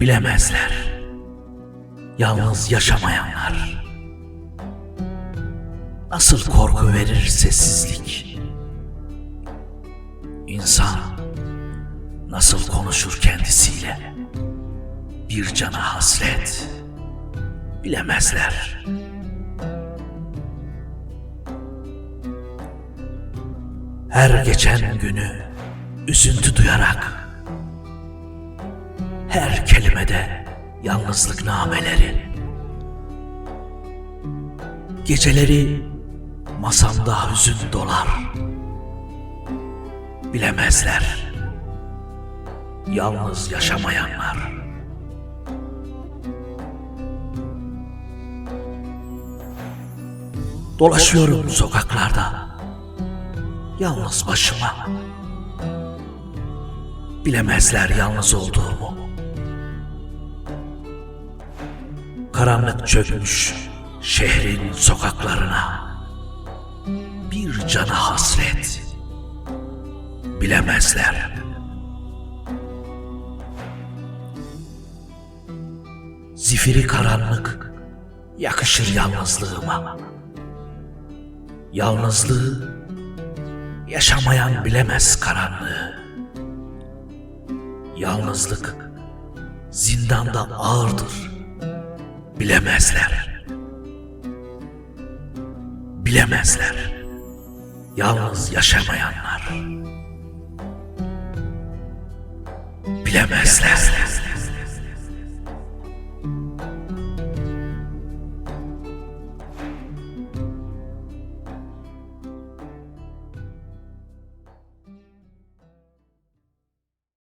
Bilemezler. Yalnız yaşamayanlar. Nasıl korku verir sessizlik. İnsan nasıl konuşur kendisiyle. Bir cana hasret. Bilemezler. Her geçen günü üzüntü duyarak her kelimede yalnızlık nameleri. Geceleri masamda hüzün dolar. Bilemezler Yalnız yaşamayanlar. Dolaşıyorum sokaklarda Yalnız başıma. Bilemezler yalnız olduğumu Karanlık çökmüş şehrin sokaklarına. Bir cana hasret Bilemezler. Zifiri karanlık yakışır yalnızlığıma. Yalnızlığı yaşamayan bilemez karanlığı. Yalnızlık zindanda ağırdır bilemezler. Bilemezler. Yalnız yaşamayanlar. Bilemezler.